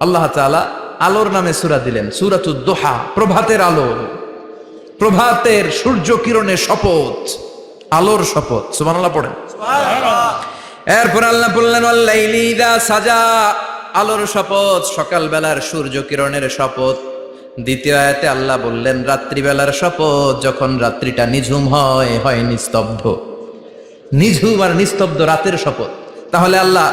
আল্লাহ তাআলা আলোর নামে সুরা দিলেন সূরাতুদ দোহা প্রভাতের আলো। প্রভাতের সূর্য কিরণের শপথ আলোর শপথ। সুবহানাল্লাহ পড়েন। এরপর আল্লাহ বললেন সাজা। আলোর শপথ সকালবেলার সূর্য কিরণের শপথ। দ্বিতীয় আয়াতে আল্লাহ বললেন রাত্রিবেলার শপথ যখন রাত্রিটা নিঝুম হয় হয় নিস্তব্ধ। নিঝুম আর নিস্তব্ধ রাতের শপথ। তাহলে আল্লাহ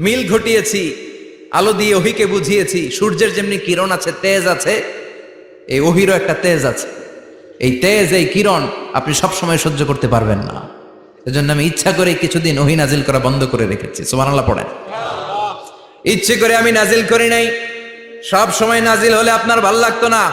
মিল ঘটিয়েছি, আলো দিয়ে ওহিকে বুঝিয়েছি, সূর্যের যেমনি কিরণ আছে, তেজ আছে, এই ওহিরও একটা তেজ আছে। এই তেজ, এই কিরণ আপনি সব সময় সহ্য করতে পারবেন না। এজন্য আমি ইচ্ছা করে কিছুদিন ওহি নাজিল করা বন্ধ করে রেখেছি। সুবহানাল্লাহ পড়েন। ইচ্ছে করে আমি নাজিল করি নাই। সব সময় নাজিল হলে আপনার ভালো লাগতো না।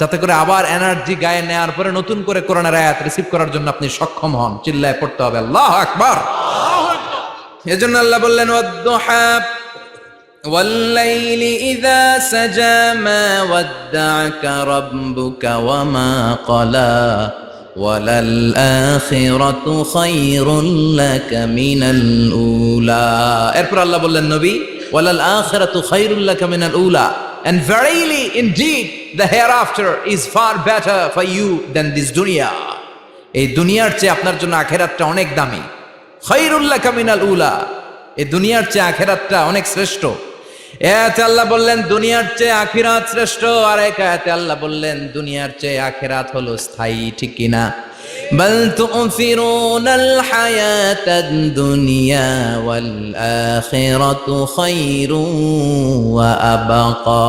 যাতে করে আবার এনার্জি গায়ে নেওয়ার পরে নতুন করে কোরআনের আয়াত রিসিভ করার জন্য আপনি সক্ষম হন চিল্লায় পড়তে হবে আল্লাহ আকবার এজন্য আল্লাহ বললেন ওয়াদ্দুহা والليل إذا سجى ما ودعك ربك وما قلى وللآخرة خير لك من الأولى এরপর আল্লাহ বললেন নবী ওয়ালাল আখিরাতু খায়রুল লাকা মিনাল উলা and verily indeed the hereafter is far better for you than this dunya এই দুনিয়ার চেয়ে আপনার জন্য আখেরাতটা অনেক দামি খায়রুল লাকা মিনাল উলা এই দুনিয়ার চেয়ে আখেরাতটা অনেক শ্রেষ্ঠ এতে আল্লাহ বললেন দুনিয়ার চেয়ে আখিরাত শ্রেষ্ঠ আর এক আয়াতে আল্লাহ বললেন দুনিয়ার চেয়ে আখিরাত হলো স্থায়ী ঠিক কিনা بل تؤثرون الحياة الدنيا والآخرة خير وأبقى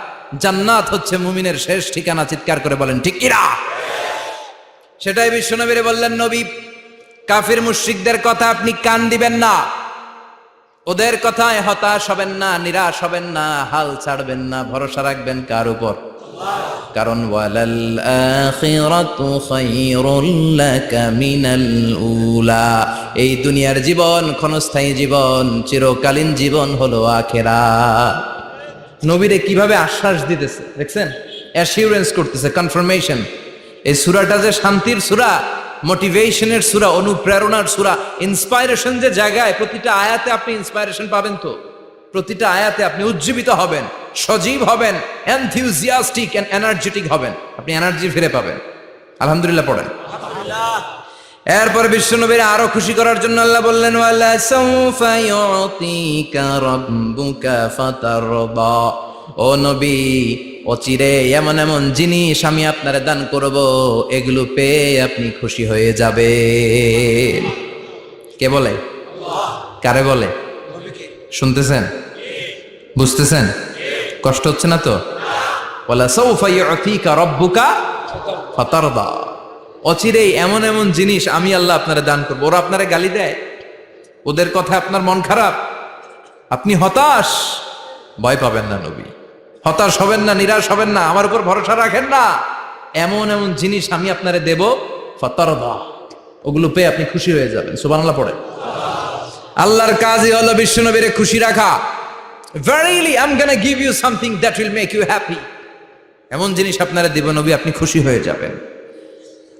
জান্নাত হচ্ছে মুমিনের শেষ ঠিকানা, চিৎকার করে বলেন, ঠিক কিরা সেটাই বিশ্বনবীরে বললেন, নবী, কাফির মুশ্রিকদের কথা আপনি কান দিবেন না। ওদের কথায় হতাশ হবেন না, নিরাশ হবেন না, হাল ছাড়বেন না, ভরসা রাখবেন কার উপর? কারণ মিনাল উলা। এই দুনিয়ার জীবন ক্ষণস্থায়ী জীবন, চিরকালীন জীবন হলো আখেরাত। নবীরে কীভাবে আশ্বাস দিতেছে, দেখছেন? অ্যাসিউরেন্স করতেছে কনফার্মেশন এই সুরাটা যে শান্তির সুরা মোটিভেশনের সুরা, অনুপ্রেরণার সুরা ইন্সপাইরেশন যে জায়গায় প্রতিটা আয়াতে আপনি ইন্সপাইরেশন পাবেন তো? প্রতিটা আয়াতে আপনি উজ্জীবিত হবেন, সজীব হবেন এনথিউজিয়াস্টিক এন্ড এনার্জেটিক হবেন। আপনি এনার্জি ফিরে পাবেন। আলহামদুলিল্লাহ পড়েন। এরপর বিশ্বনবীর আরও খুশি করার জন্য আল্লাহ বললেন ও নবী অচিরে এমন এমন জিনিস আমি আপনারে দান করব, এগুলো পেয়ে আপনি খুশি হয়ে যাবে কে বলে? কারে বলে? শুনতেছেন? বুঝতেছেন? কষ্ট হচ্ছে না তো? সাউফা ইউতিকা রাব্বুকা ফাতারদা। অচিরেই এমন এমন জিনিস আমি আল্লাহ আপনারা দান করব। ওরা আপনারা গালি দেয়। ওদের কথা আপনার মন খারাপ। আপনি হতাশ? ভয় পাবেন না নবী। হতাশ হবেন না, নিরাশ হবেন না, আমার উপর ভরসা রাখেন না। এমন এমন জিনিস আমি আপনারে দেব, ফতরদা। ওগুলো পেয়ে আপনি খুশি হয়ে যাবেন। সুবহানাল্লাহ পড়ে। আল্লাহর কাজই হলো বিশ্বনবীরে খুশি রাখা। Verily um am give you something that will make you happy এমন জিনিস আপনারা দিব নবী, আপনি খুশি হয়ে যাবেন।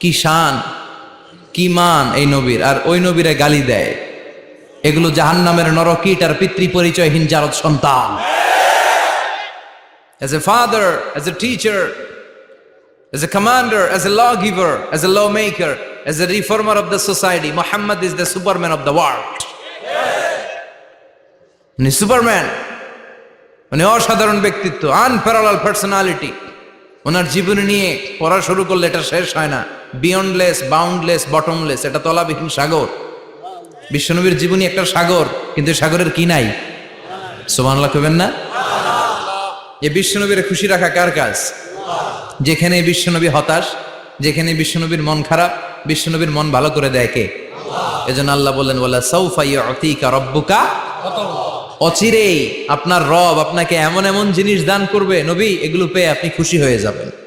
কি শান কি মান এই নবীর আর ওই নবীরে গালি দেয় এগুলো জাহান নামের নরকিট আর পিতৃ পরিচয়হীন জারদ সন্তান as a father, as a teacher, as a commander, as a lawgiver, as a lawmaker, as a reformer of the society, Muhammad is the superman of the world. উনি সুপারম্যান উনি অসাধারণ ব্যক্তিত্ব আনপ্যারালাল পার্সোনালিটি ওনার জীবনী নিয়ে পড়া শুরু করলে এটা শেষ হয় না। বিয়ন্ডলেস বাউন্ডলেস বটমলেস এটা তলাবিহীন সাগর। বিশ্বনবীর জীবনী একটা সাগর, কিন্তু সাগরের কি নাই? সোমানলা কবেন না? এ বিশ্বনবীর খুশি রাখা কার কাজ? যেখানে বিশ্বনবী হতাশ, যেখানে বিশ্বনবীর মন খারাপ, বিশ্বনবীর মন ভালো করে দেয় কে? এজন্য আল্লাহ বললেন বলে সৌফাই অতিকা রব্বুকা অচিরেই আপনার রব আপনাকে এমন এমন জিনিস দান করবে, নবী, এগুলো পেয়ে আপনি খুশি হয়ে যাবেন।